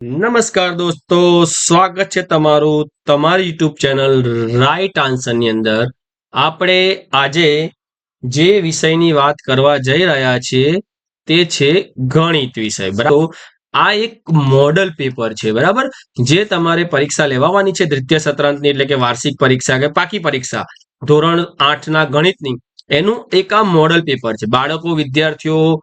નમસ્કાર દોસ્તો, સ્વાગત છે તમારું તમારી યુટ્યુબ ચેનલ રાઈટ આન્સરની અંદર. આપણે આજે જે વિષયની વાત કરવા જઈ રહ્યા છીએ તે છે ગણિત વિષય, બરાબર? આ એક મોડલ પેપર છે, બરાબર? જે તમારે પરીક્ષા લેવાની છે, દ્વિતીય સત્રાંતની, એટલે કે વાર્ષિક પરીક્ષા કે પાકી પરીક્ષા, ધોરણ આઠના ગણિતની. એનું એક આ મોડલ પેપર છે. બાળકો, વિદ્યાર્થીઓ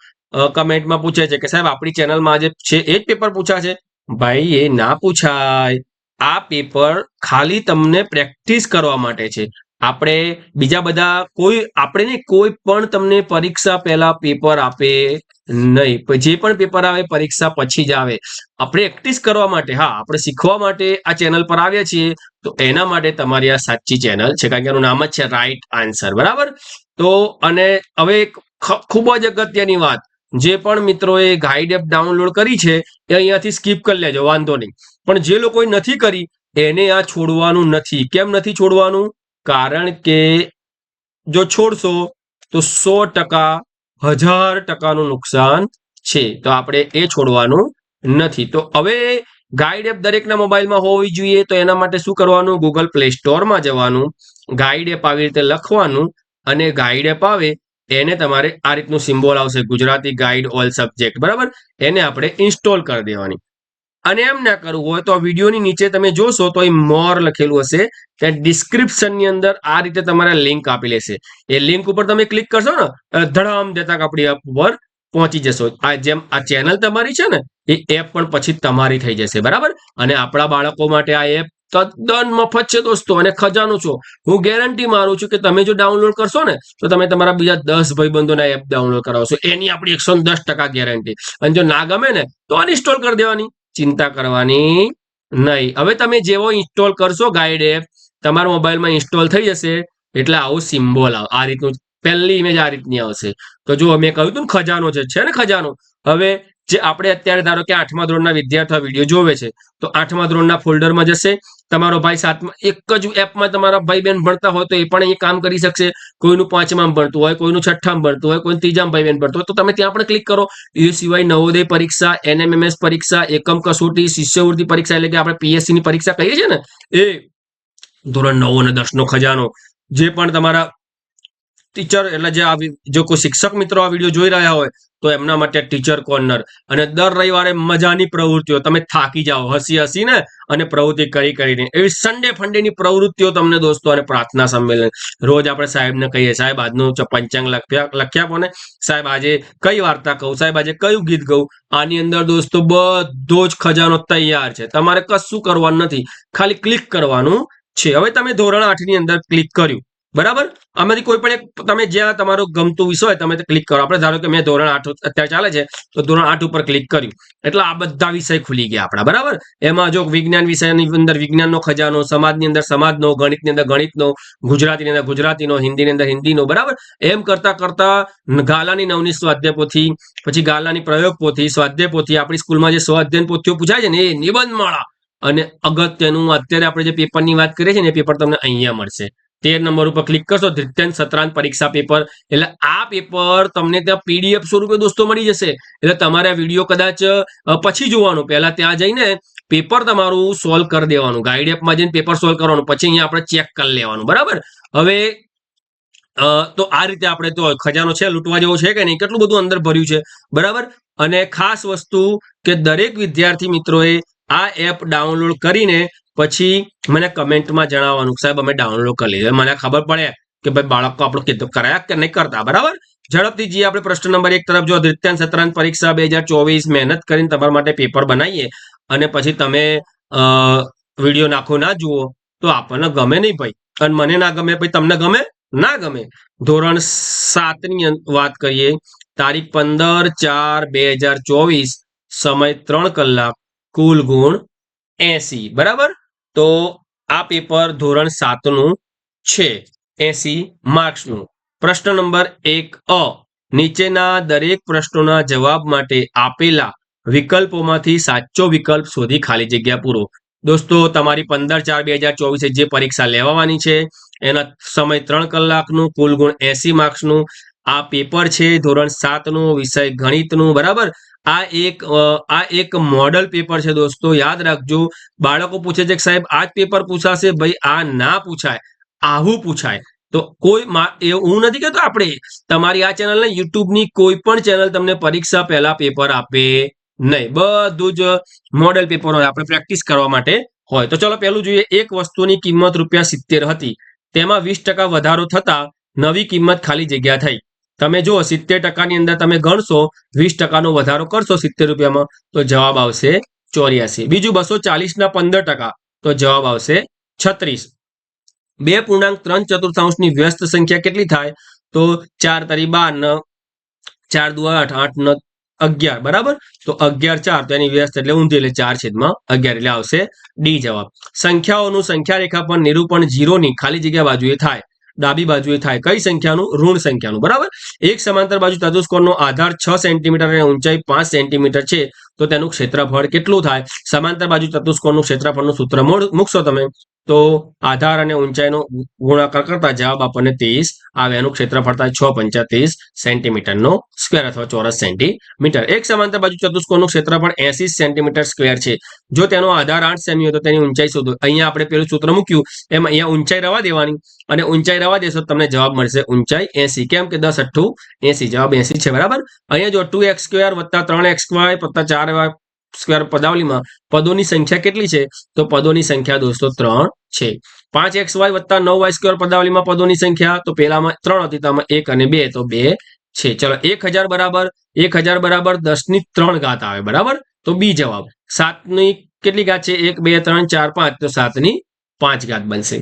કમેન્ટમાં પૂછે છે કે સાહેબ, આપણી ચેનલમાં આજે છે, એ જ પેપર પૂછાશે? ભાઈ એ ના પૂછાય. આ પેપર ખાલી તમને પ્રેક્ટિસ કરવા માટે છે. આપણે બીજા બધા કોઈ આપણે ને કોઈ પણ તમને પરીક્ષા પહેલા પેપર આપે નહીં. જે પણ પેપર આવે પરીક્ષા પછી જ આવે. આપણે પ્રેક્ટિસ કરવા માટે, હા, આપણે શીખવા માટે આ ચેનલ પર આવ્યા છીએ. તો એના માટે તમારી આ સાચી ચેનલ છે. કારણ કે એનું નામ જ છે રાઈટ આન્સર બરાબર? તો અને હવે ખૂબ જ અગત્યની વાત. જે પણ મિત્રોએ ગાઈડ એપ ડાઉનલોડ કરી છે, એ અહીંયાથી સ્કીપ કરી લેજો, વાંધો નહીં. પણ જે લોકોએ નથી કરી, એને આ છોડવાનું નથી. કેમ નથી છોડવાનું? કારણ કે જો છોડશો, તો સો ટકા, હજાર ટકાનું નુકસાન છે. તો આપણે એ છોડવાનું નથી. તો હવે ગાઈડ એપ દરેકના મોબાઈલમાં હોવી જોઈએ, તો એના માટે શું કરવાનું? ગૂગલ પ્લે સ્ટોરમાં જવાનું. ગાઈડ એપ આવી રીતે લખવાનું અને ગાઈડ એપ આવે એને તમારે આ રીતનું સિમ્બોલ આવશે, ગુજરાતી ગાઈડ ઓલ સબ્જેક્ટ બરાબર? એને આપણે ઇન્સ્ટોલ કરી દેવાની. અને એમ ના કરવું હોય તો વિડીયોની નીચે તમે જોશો તો એ મોર લખેલું હશે ત્યાં ડિસ્ક્રિપ્શનની અંદર આ રીતે તમારે લિંક આપી લેશે. એ લિંક ઉપર તમે ક્લિક કરશો ને ધડામ દેતા આપણી એપ ઉપર પહોંચી જશો. આ જેમ આ ચેનલ તમારી છે ને, એ એપ પણ પછી તમારી થઈ જશે, બરાબર? અને આપણા બાળકો માટે આ એપ તદ્દન મફત છે દોસ્તો અને ખજાનો છો. હું ગેરંટી મારું છું કે તમે જો ડાઉનલોડ કરશો ને, તો તમે તમારા બીજા દસ ભાઈબંધોના એપ ડાઉનલોડ કરાવશો એની આપણી એકસો દસ ટકા ગેરંટી અને જો ના ગમે ને, તો અનઇન્સ્ટોલ કરી દેવાની. ચિંતા કરવાની નહીં. હવે તમે જેવો ઇન્સ્ટોલ કરશો ગાઈડ એપ તમારા મોબાઈલમાં ઇન્સ્ટોલ થઈ જશે, એટલે આવું સિમ્બોલ આવે. આ રીતનું પહેલી ઇમેજ આ રીતની આવશે. તો જો મેં કહ્યું હતું ને, ખજાનો છે. છે ને ખજાનો? હવે જે આપણે અત્યારે ધારો કે આઠમા ધોરણના વિદ્યાર્થીઓ વીડિયો જોવે છે, તો આઠમા ધોરણના ફોલ્ડરમાં જશે. તમારો ભાઈ સાતમા, એક જ એપમાં તમારા ભાઈ બહેન ભણતા હોય તો એ પણ અહીં કામ કરી શકશે. કોઈનું પાંચમામાં ભણતું હોય, કોઈનું છઠ્ઠામાં ભણતું હોય કોઈ ત્રીજામાં ભાઈ બહેન ભણતું હોય, તો તમે ત્યાં પણ ક્લિક કરો. એ સિવાય નવોદય પરીક્ષા, એનએમએમએસ પરીક્ષા, એકમ કસોટી, શિષ્યવૃત્તિ પરીક્ષા એટલે કે આપણે પીએસસી ની પરીક્ષા કહીએ છીએ ને, એ ધોરણ નવ અને દસ નો ખજાનો, જે પણ તમારા ટીચર એટલે જે આ જો કોઈ શિક્ષક મિત્રો આ વીડિયો જોઈ રહ્યા હોય, તો એમના માટે ટીચર કોર્નર અને દર રવિવારે મજાની પ્રવૃત્તિઓ. તમે થાકી જાઓ, હસી હસીને અને પ્રવૃત્તિ કરી કરીને. એવી સન્ડે ફંડેની પ્રવૃત્તિઓ તમને દોસ્તો અને પ્રાર્થના સંમેલન. રોજ આપણે સાહેબને કહીએ, સાહેબ, આજનું પંચાંગ લખ્યા લખ્યા કોને? સાહેબ, આજે કઈ વાર્તા કહું? સાહેબ, આજે કયું ગીત કહું આની અંદર દોસ્તો બધો જ ખજાનો તૈયાર છે. તમારે કશું કરવાનું નથી. ખાલી ક્લિક કરવાનું છે. હવે તમે ધોરણ આઠની અંદર ક્લિક કર્યું. બરાબર? આમાંથી કોઈ પણ એક તમે જ્યાં તમારું ગમતું વિષય હોય તમે ક્લિક કરો. આપણે ધારો કે મેં ધોરણ આઠ અત્યારે ચાલે છે, તો ધોરણ આઠ ઉપર ક્લિક કર્યું. એટલે આ બધા વિષય ખુલી ગયા આપણા, બરાબર? એમાં જો વિજ્ઞાન વિષયની અંદર વિજ્ઞાનનો ખજાનો, સમાજની અંદર સમાજનો, ગણિતની અંદર ગણિતનો, ગુજરાતીની અંદર ગુજરાતીનો, હિન્દીની અંદર હિન્દીનો, બરાબર? એમ કરતા કરતા ગાલાની નવની સ્વાધ્યાય પોથી, પછી ગાલાની પ્રયોગ પોથી, સ્વાધ્યાય પોથી, આપણી સ્કૂલમાં જે સ્વાધ્યાયન પોથીઓ પૂછાય છે ને એ નિબંધ માળા અને અગત્યનું અત્યારે આપણે જે પેપરની વાત કરીએ છીએ ને એ પેપર તમને અહીંયા મળશે. તેર નંબર ઉપર ક્લિક કરશો દ્વિતીય સત્રાંત પરીક્ષા પેપર એટલે આ પેપર તમને ત્યાં પીડીએફ સ્વરૂપે દોસ્તો મળી જશે. એટલે તમારે વીડિયો કદાચ પછી જોવાનું. પહેલા ત્યાં જઈને પેપર તમારું સોલ્વ કરી દેવાનું. ગાઈડ એપમાં જઈને પેપર સોલ્વ કરવાનું. પછી અહીંયા આપણે ચેક કરી લેવાનું. બરાબર? હવે તો આ રીતે આપણે તો ખજાનો છે, લૂંટવા જેવો છે કે નહીં? કેટલું બધું અંદર ભર્યું છે. બરાબર? અને ખાસ વસ્તુ કે દરેક વિદ્યાર્થી મિત્રોએ આ એપ ડાઉનલોડ કરીને પછી મને કમેન્ટમાં જણાવવાનું સાહેબ અમે ડાઉનલોડ કરી લીધું. મને ખબર પડે કે ભાઈ બાળકો આપણે કીધું કરાયા કે નહીં કરતા. બરાબર? ઝડપથી જઈએ આપણે પ્રશ્ન નંબર એક તરફ જો દ્વિતીય સત્રાંત પરીક્ષા બે હજાર ચોવીસ મહેનત કરીને તમારા માટે પેપર બનાવીએ અને પછી તમે વીડિયો નાખો, ના જુઓ, તો આપણને ગમે નહીં ભાઈ. અને મને ના ગમે ભાઈ, તમને ગમે? ના ગમે. ધોરણ સાતની વાત કરીએ, તારીખ પંદર ચાર બે હજાર ચોવીસ, સમય ત્રણ કલાક, કુલ ગુણ એસી. બરાબર? તો આ પેપર ધોરણ સાતનું છે, એસી માર્ક્સનું. પ્રશ્ન નંબર એક અ, નીચેના દરેક પ્રશ્નોના જવાબ માટે આપેલા વિકલ્પોમાંથી સાચો વિકલ્પ શોધી ખાલી જગ્યા પૂરો. દોસ્તો, તમારી પંદર ચાર બે હજાર ચોવીસે જે પરીક્ષા લેવાની છે, એના સમય ત્રણ કલાકનું, કુલ ગુણ એસી માર્ક્સનું આ પેપર છે, ધોરણ સાતનું, વિષય ગણિતનું, બરાબર? આ એક આ એક મોડલ પેપર છે દોસ્તો, યાદ રાખજો. બાળકો પૂછે છે કે સાહેબ, આ જ પેપર પૂછાશે? ભાઈ, આ ના પૂછાય, આવું પૂછાય. તો કોઈ એવું નથી કહેતો આપણે. તમારી આ ચેનલ ને યુટ્યુબની કોઈ પણ ચેનલ તમને પરીક્ષા પહેલા પેપર આપે નહીં. બધું જ મોડલ પેપર હોય, આપણે પ્રેક્ટિસ કરવા માટે હોય. તો ચલો પહેલું જોઈએ. એક વસ્તુની કિંમત રૂપિયા સિત્તેર હતી. તેમાં વીસ વધારો થતા નવી કિંમત ખાલી જગ્યા થઈ. તમે જુઓ, સિત્તેર ટકાની અંદર તમે ગણશો, વીસ ટકાનો વધારો કરશો સિત્તેર રૂપિયામાં, તો જવાબ આવશે ચોર્યાસી. બીજું બસો ચાલીસના પંદર ટકા, તો જવાબ આવશે છત્રીસ. બે પૂર્ણાંક ત્રણ ચતુર્થાંશની વ્યસ્ત સંખ્યા કેટલી થાય? તો ચાર તરી બાર ન, ચાર દુ આઠ આઠ ન અગિયાર, બરાબર? તો અગિયાર ચાર, તો એની વ્યસ્ત એટલે ઊંધી એટલે ચાર છેદમાં અગિયાર, એટલે આવશે ડી જવાબ. સંખ્યાઓનું સંખ્યા રેખા પર નિરૂપણ જીરોની ખાલી જગ્યા બાજુએ થાય. ડાબી બાજુએ થાય કઈ સંખ્યાનું? ઋણ સંખ્યાનું. બરાબર? એક સમાંતર બાજુ ચતુષ્કોણનો આધાર છ સેન્ટીમીટર અને ઊંચાઈ પાંચ સેન્ટીમીટર છે. તો તેનું ક્ષેત્રફળ કેટલું થાય? સમાંતર બાજુ ચતુષ્કોણનું ક્ષેત્રફળનું સૂત્ર મૂકશો તમે. તો આધાર અને ઊંચાઈનો ગુણાકાર કરતા જવાબ આપણને ત્રીસ આવે એનું ક્ષેત્રફળ છ પંચા ત્રીસ સેન્ટીમીટરનો સ્ક્વેર અથવા ચોરસ સેન્ટીમીટર. એક સમાંતર બાજુ ચતુષ્કોણનું ક્ષેત્રફળ એસી સેન્ટીમીટર સ્ક્વેર છે. જો તેનો આધાર આઠ સેમી હોય તો તેની ઊંચાઈ શોધો અહીંયા આપણે પેલું સૂત્ર મૂક્યું, એમ અહીંયા ઊંચાઈ રવા દેવાની અને ઊંચાઈ રવા દેશો તમને જવાબ મળશે ઊંચાઈ એસી. કેમ કે દસ અઠ્ઠું એસી? જવાબ એસી છે, બરાબર? અહીંયા જો ટુ એક્સ સ્ક્વેર વત્તા ત્રણ એક્સ વાય વત્તા ચાર વાય સ્ક્વેર પદાવલીમાં પદોની સંખ્યા કેટલી છે? તો પદોની સંખ્યા દોસ્તો ત્રણ છે. પાંચ એક્સ વાય વત્તા નવ વાય સ્ક્વેર પદાવલીમાં પદોની સંખ્યા, તો પેલામાં ત્રણ હતી તેમાં એક અને બે, તો બે છે. ચલો, એક હજાર બરાબર, એક હજાર બરાબર દસની ત્રણ ઘાત આવે, બરાબર? તો બી જવાબ. સાતની કેટલી ઘાત છે? એક, બે, ત્રણ, ચાર, પાંચ, તો સાતની પાંચ ઘાત બનશે.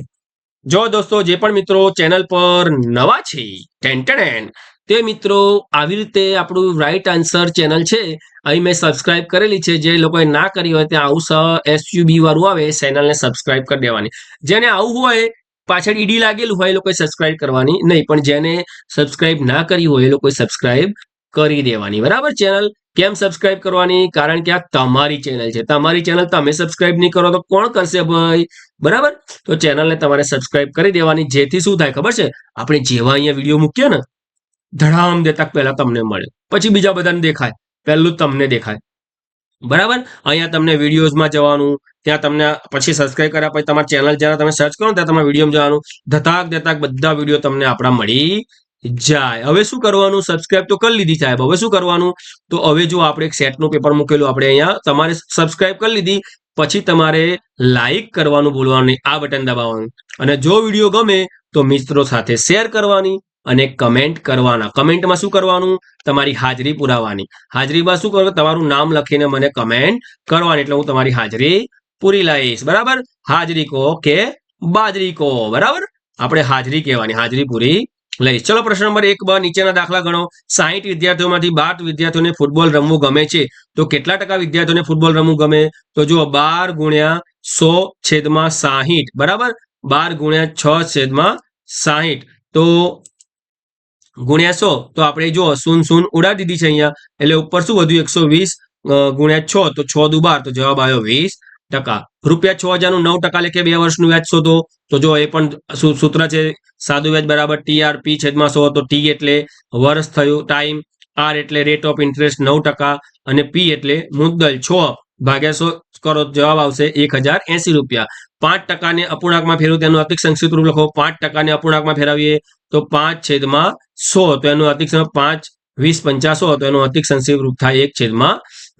જો દોસ્તો, જે પણ મિત્રો ચેનલ પર નવા છે ટેન્ટેન તે મિત્રો, આવી રીતે આપણું રાઈટ આન્સર ચેનલ છે, અહીં મેં સબસ્ક્રાઇબ કરેલી છે. જે લોકોએ ના કરી હોય ત્યાં આવું સ એસયુબી વાળું આવે, એ ચેનલને સબસ્ક્રાઇબ કરી દેવાની. જેને આવું હોય, પાછળ ઈડી લાગેલું હોય, એ લોકોએ સબસ્ક્રાઇબ કરવાની નહીં. પણ જેને સબસ્ક્રાઇબ ના કરી હોય, એ લોકોએ સબસ્ક્રાઇબ કરી દેવાની. બરાબર? ચેનલ કેમ સબસ્ક્રાઇબ કરવાની? કારણ કે આ તમારી ચેનલ છે. તમારી ચેનલ તમે સબસ્ક્રાઇબ નહીં કરો તો કોણ કરશે ભાઈ? બરાબર? તો ચેનલને તમારે સબસ્ક્રાઇબ કરી દેવાની. જેથી શું થાય ખબર છે? આપણે જેવા અહીંયા વીડિયો મૂકીએ ને ધડામ દેતા પહેલા તમને મળે. પછી બીજા બધાને દેખાય. પહેલું તમને દેખાય. બરાબર? અહીંયા તમને વિડીયોઝમાં જવાનું, ત્યાં તમને પછી સબસ્ક્રાઈબ કર્યા પછી તમારી ચેનલ જ્યારે તમે સર્ચ કરો ત્યાં તમારે વીડિયો જવાનું. ધતાક દેતાક બધા વીડિયો તમને આપણા મળી જાય. હવે શું કરવાનું? સબસ્ક્રાઇબ તો કરી લીધી સાહેબ. હવે શું કરવાનું? તો હવે જો આપણે એક સેટનું પેપર મૂકેલું આપણે અહીંયા, તમારે સબસ્ક્રાઇબ કરી લીધી, પછી તમારે લાઈક કરવાનું ભૂલવાનું આ બટન દબાવવાનું. અને જો વીડિયો ગમે તો મિત્રો સાથે શેર કરવાની. અને કમેન્ટ કરવાના. કમેન્ટમાં શું કરવાનું? તમારી હાજરી પુરાવાની. હાજરીમાં શું કરો? તમારું નામ લખીને મને કમેન્ટ કરવાની. એટલે હું તમારી હાજરી પૂરી લઈશ. બરાબર? હાજરી કહો કે બાજરી કહો બરાબર? આપણે હાજરી કહેવાની. હાજરી પૂરી લઈશ. ચલો પ્રશ્ન નંબર એક બ, નીચેના દાખલા ગણો. સાહીઠ વિદ્યાર્થીઓમાંથી બાર વિદ્યાર્થીઓને ફૂટબોલ રમવું ગમે છે? તો કેટલા ટકા વિદ્યાર્થીઓને ફૂટબોલ રમવું ગમે? તો જુઓ, બાર ગુણ્યા સો છેદમાં સાહીઠ. બરાબર? બાર ગુણ્યા છ છેદમાં સાહીઠ. તો ગુણ્યા સો, તો આપણે જો શૂન શૂન ઉડાડી દીધી છે અહીંયા, એટલે ઉપર શું વધ્યું? એકસો વીસ ગુણ્યા છ, તો છ દુ બાર તો જવાબ આવ્યો વીસ ટકા. રૂપિયા છ હજારનું નવ ટકા લેખે બે વર્ષનું વ્યાજ શોધો. તો જો એ પણ સૂત્ર છે, સાદું વ્યાજ બરાબર ટીઆર પી છેદમાં સો, તો ટી એટલે વર્ષ થયું, ટાઈમ આર એટલે રેટ ઓફ ઇન્ટરેસ્ટ નવ ટકા અને પી એટલે મુદ્દલ છ. ભાગ્યા સો કરો જવાબ આવશે એક હજાર એસી રૂપિયા. પાંચ ટકાને અપૂર્ણાંકમાં ફેરવું, તેનું અતિક સંક્ષિપ્ત રૂપ લખો. પાંચ ટકાને અપૂર્ણાંકમાં ફેરવીએ તો પાંચ છેદમાં સો, તો એનું અતિક પાંચ, વીસ પંચાસો તો એનું અતિક સંક્ષિપ્ત રૂપ થાય એક છેદમાં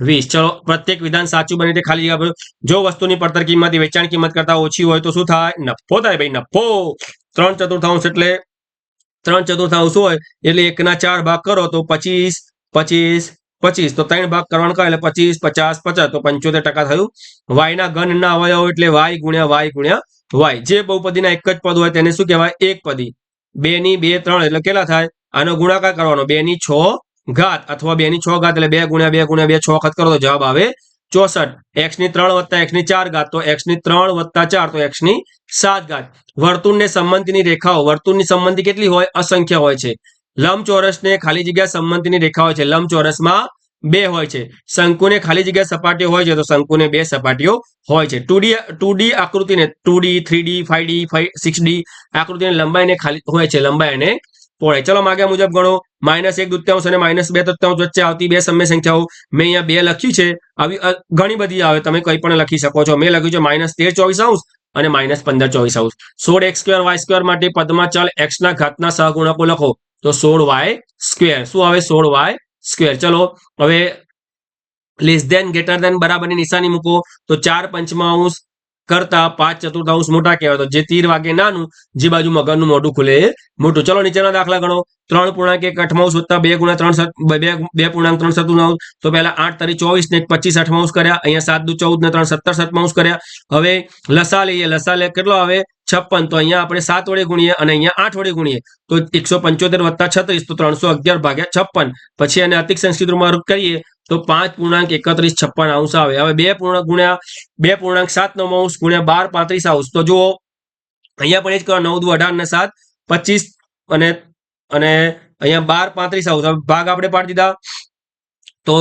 વીસ. ચલો, પ્રત્યેક વિધાન સાચું બને તે ખાલી જગ્યા જો વસ્તુની પડતર કિંમત વેચાણ કિંમત કરતા ઓછી હોય તો શું થાય? નફો થાય ભાઈ, નફો. ત્રણ ચતુર્થાંશ એટલે ત્રણ ચતુર્થાંશ હોય એટલે એકના ચાર ભાગ કરો તો પચીસ પચીસ પચીસ. તો ત્રણ ભાગ કરવાનું કહે એટલે પચીસ, પચાસ પચાસ. તો પંચોતેર ટકા થયું. વાયના ઘનના અવયવ એટલે વાય ગુણ્યા વાય ગુણ્યા વાય. જે બહુપદીના એક જ પદ હોય તેને શું કહેવાય? એક પદી. બે ની બે ત્રણ એટલે કેટલા થાય? આનો ગુણાકાર કરવાનો. બે ની છ ઘાત અથવા બે ની છ ઘાત એટલે બે ગુણ્યા બે ગુણ્યા બે છ વખત કરો તો જવાબ આવે ચોસઠ. એક્સની ત્રણ વત્તા એક્સની ચાર ઘાત. તો એક્સની ત્રણ વત્તા ચાર. તો એક્સની સાત ઘાત. વર્તુળને સંબંધીની રેખાઓ. વર્તુળની સંબંધી કેટલી હોય? અસંખ્ય હોય છે. લંબચોરસને ખાલી જગ્યા સંમતિની રેખા હોય છે. લંબચોરસમાં બે હોય છે. શંકુને ખાલી જગ્યા સપાટીઓ હોય છે તો શંકુને બે સપાટીઓ હોય છે. ટુ ડી ટુ ડી આકૃતિને two D, three D five D five six D આકૃતિની લંબાઈને ખાલી હોય છે. લંબાઈ અને પહોળાઈ ચલો માગ્યા મુજબ ગણો. માઇનસ એક દુત્યાંશ અને માઇનસ બે તૃત્યાંશ વચ્ચે આવતી બે સમય સંખ્યાઓ. મેં અહીંયા બે લખ્યું છે. આવી ઘણી બધી આવે. તમે કંઈ પણ લખી શકો છો. મેં લખ્યું છે માઇનસ તેર ચોવીસ અંશ અને માઇનસ પંદર ચોવીસ અંશ. સોળ એક્સ સ્ક્વેર વાય સ્ક્વેર માટે પદમાં ચલ એક્સ ના ઘાતના સહગુણકો લખો. તો સોળ વાય સ્ક્વેર. શું આવે સોળ વાય સ્ક્વેર? ચલો, હવે લેસ દેન ગ્રેટર દેન બરાબરની નિશાની મૂકો. તો ચાર પંચમાંશ કરતા પાંચ ચતુર્થાંશ મોટા કહેવાય. તો જે તીર વાગે નાનું, જે બાજુ મગરનું મોઢું ખુલે મોટું. ચલો, નીચેના દાખલા ગણો. ત્રણ પૂર્ણાંક એક અઠમાઉસ વત્તા બે ગુણા ત્રણ બે બે પૂર્ણાંક ત્રણ સતુર્થાંશ તો પહેલા આઠ તરી ચોવીસ ને પચીસ અઠમાઉસ કર્યા. અહીંયા સાત દુ ચૌદ ને ત્રણ સત્તર સતમાઉસ કર્યા. હવે લસા લઈએ. લસા લે, કેટલો આવે? છપ્પન. તો અહીંયા આપણે સાત વડે ગુણીએ અને અહીંયા આઠ વડે ગુણીએ. તો એકસો પંચોતેર વત્તા છત્રીસ, તો ત્રણસો અગિયાર ભાગ્યા છપ્પન. પછી એને અતિક સંસ્કૃતમાં કરીએ, તો પાંચ પૂર્ણાંક એકત્રીસ, છપ્પન અંશ આવે. હવે બે પૂર્ણાંક ગુણ્યા, બે પૂર્ણાંક સાત નવ અંશ ગુણ્યા બાર પાંત્રીસ અંશ તો જુઓ, અહીંયા પણ એ જ કરો, નવ દુ અઢાર ને સાત, પચીસ અને અને અહીંયા બાર પાંત્રીસ અંશ ભાગ આપણે પાડી દીધા. તો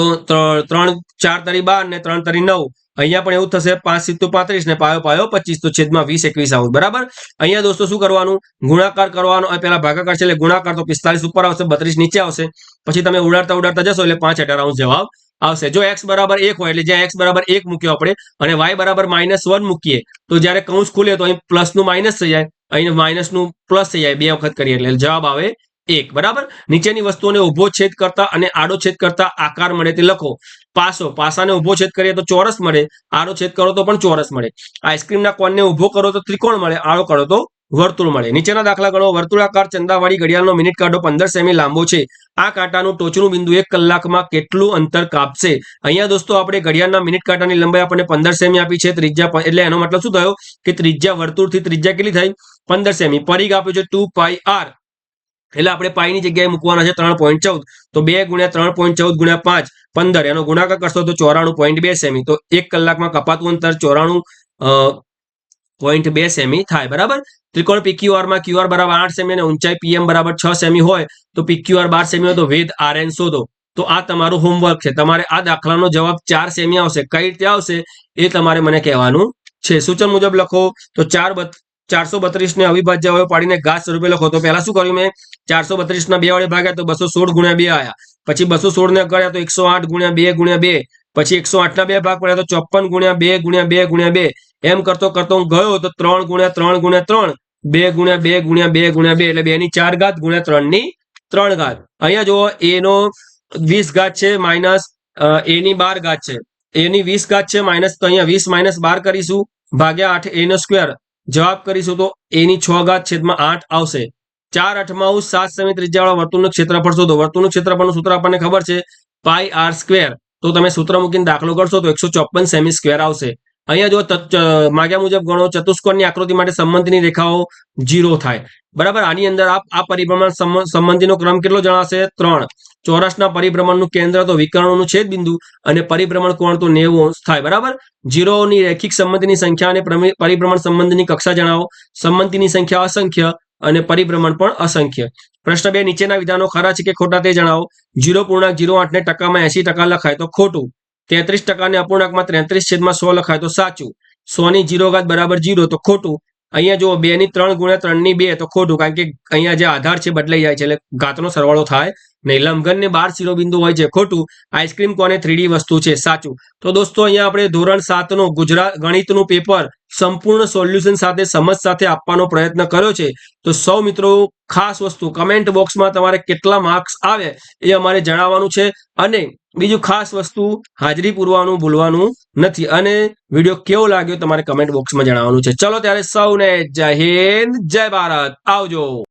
ત્રણ ચાર તરી બાર ને ત્રણ તરી નવ. અહીંયા પણ એવું થશે, પાંચ સિત્તુ પાંત્રીસ ને પાયો પાયો, પચીસ તો છેદમાં વીસ, એકવીસ આવું બરાબર? અહીંયા દોસ્તો શું કરવાનું? ગુણાકાર કરવાનો પેલા ભાગાકાર છે એટલે ગુણાકાર તો પિસ્તાલીસ ઉપર આવશે, બત્રીસ નીચે આવશે. પછી તમે ઉડાડતા ઉડાડતા જશો એટલે પાંચ અઢાર આવું જવાબ આવશે. જો એક્સ બરાબર એક હોય એટલે જ્યાં એક્સ બરાબર એક મૂક્યો આપણે અને વાય બરાબર માઇનસ વન મૂકીએ, તો જ્યારે કૌંસ ખુલે તો અહીં પ્લસનું માઇનસ થઈ જાય. અહીં માઇનસનું પ્લસ થઈ જાય, બે વખત કરીએ એટલે જવાબ આવે એક, બરાબર? નીચેની વસ્તુઓને ઊભો છેદ કરતા અને આડો છેદ કરતા આકાર મળે તે લખો. પાસો, પાસાને ઊભો છેદ કરીએ તો ચોરસ મળે, આડો છેદ કરો તો પણ ચોરસ મળે. આઈસ્ક્રીમના કોનને ઊભો કરો તો ત્રિકોણ મળે, આડો કરો તો વર્તુળ મળે. નીચેના દાખલા ગણો, વર્તુળાકાર, ચંદાવાળી ઘડિયાળનો મિનિટ કાંટો પંદર સેમી લાંબો છે. આ કાંટાનું ટોચનું બિંદુ એક કલાકમાં કેટલું અંતર કાપશે? અહીંયા દોસ્તો, આપણે ઘડિયાળના મિનિટ કાંટાની લંબાઈ આપણને પંદર સેમી આપી છે, ત્રિજ્યા એટલે એનો મતલબ શું થયો? કે ત્રિજ્યા વર્તુળથી ત્રિજ્યા કેટલી થઈ? પંદર સેમી. પરિઘ આપ્યો છે ટુ પાઈ આર. એટલે આપણે પાઈની જગ્યાએ મૂકવાના છે ત્રણ પોઈન્ટ ચૌદ. તો બે ગુણ્યા ત્રણ પોઈન્ટ ચૌદ ગુણ્યા પાંચ, પંદર. એનો ગુણાકાર કરશો તો ચોરાણું પોઈન્ટ બે સેમી. તો એક કલાકમાં કપાતું અંતર ચોરાણું પોઈન્ટ બે સેમી થાય, બરાબર? ત્રિકોણ પીક્યુઆરમાં ક્યુઆર બરાબર આઠ સેમી અને ઊંચાઈ પીએમ બરાબર છ સેમી હોય, તો પીક્યુઆર બાર સેમી હોય તો વેદ RN શોધો. તો આ તમારું હોમવર્ક છે. તમારે આ દાખલાનો જવાબ ચાર સેમી આવશે. કઈ રીતે આવશે એ તમારે મને કહેવાનું છે. સૂચન મુજબ લખો તો ચાર ચારસો બત્રીસ ને અવિભાજ્ય પાડીને ઘાસ સ્વરૂપે લખો. તો પહેલા શું કર્યું મેં? ચારસો બત્રીસ ના બે વડે ભાગ્યા તો બસો સોળ ગુણ્યા બે આયા. પછી બસો સોળ ને કર્યા તો એકસો આઠ ગુણ્યા બે ગુણ્યા બે. પછી એકસો આઠ ના બે ભાગ પડ્યા તો ચોપન ગુણ્યા બે ગુણ્યા બે ગુણ્યા બે. એમ કરતો કરતો હું ગયો તો ત્રણ ગુણ્યા ત્રણ ગુણ્યા ત્રણ. બે ગુણ્યા બે ગુણ્યા બે ગુણ્યા બે એટલે બે ની ચાર ઘાત ગુણ્યા ત્રણની ત્રણ ઘાત. અહીંયા જુઓ એ નો વીસ ઘાત છે માઇનસ એ ની બાર ઘાત છે. એની વીસ ઘાત છે માઇનસ, તો અહીંયા વીસ માઇનસ બાર કરીશું. ભાગ્યા આઠ એ નો સ્ક્વેર. જવાબ કરીશું તો એની છ ઘાત છેદમાં આઠ આવશે. ચાર અઠમાઉસ સાત સેમી ત્રિજ્યાવાળા વર્તુળનું ક્ષેત્રફળ શોધો. વર્તુળનું ક્ષેત્રફળનું સૂત્ર આપણને ખબર છે? પાઈ આર સ્ક્વેર તો તમે સૂત્ર મૂકીને દાખલો કરશો તો એકસો ચોપન સેમી સ્ક્વેર આવશે. અહીંયા જો માગ્યા મુજબ ગણો, ચતુષ્કોણની આકૃતિ માટે સંબંધની રેખાઓ જીરો થાય. બરાબર? આની અંદર આ આ પરિભ્રમણ સંબંધીનો ક્રમ કેટલો જણાશે? ત્રણ. ચોરસના પરિભ્રમણનું કેન્દ્ર તો વિકર્ણોનું છેદ બિંદુ અને પરિભ્રમણ કોણ તો નેવું અંશ થાય. બરાબર? જીરોની રેખિક સંબંધની સંખ્યા અને પરિભ્રમણ સંબંધની કક્ષા જણાવો. સંબંધીની સંખ્યા અસંખ્ય અને પરિભ્રમણ પણ અસંખ્ય. પ્રશ્ન બે, નીચેના વિધાનો ખરા છે કે ખોટા તે જણાવો. જીરો પૂર્ણાંક જીરો આઠને ટકામાં એસી ટકા લખાય તો ખોટું. તેત્રીસ ટકાને અપૂર્ણાંકમાં ત્રેત્રીસ છેદમાં સો લખાય તો સાચું. સો ની જીરો ઘાત બરાબર જીરો તો ખોટું. અહીંયા જો બે ની ત્રણ ગુણ્યા ત્રણની બે તો ખોટું, કારણ કે અહીંયા જે આધાર છે બદલાઈ જાય છે એટલે ઘાતનો સરવાળો થાય ને બાર શિરોબિંદુ હોય છે. ખોટું. આઈસ્ક્રીમ કોને થ્રીડી વસ્તુ છે? સાચું. તો દોસ્તો, અહીંયા આપણે ધોરણ સાતનું ગુજરાત ગણિતનું પેપર સંપૂર્ણ સોલ્યુશન સાથે, સમજ સાથે આપવાનો પ્રયત્ન કર્યો છે. તો સૌ મિત્રો, ખાસ વસ્તુ, કમેન્ટ બોક્સમાં તમારે કેટલા માર્ક્સ આવે એ અમારે જણાવવાનું છે. અને બીજું ખાસ વસ્તુ, હાજરી પૂરવાનું, ભૂલવાનું નથી. અને વીડિયો કેવો લાગ્યો તમારે કમેન્ટ બોક્સમાં જણાવવાનું છે. ચલો ત્યારે સૌને જય હિન્દ, જય ભારત. આવજો.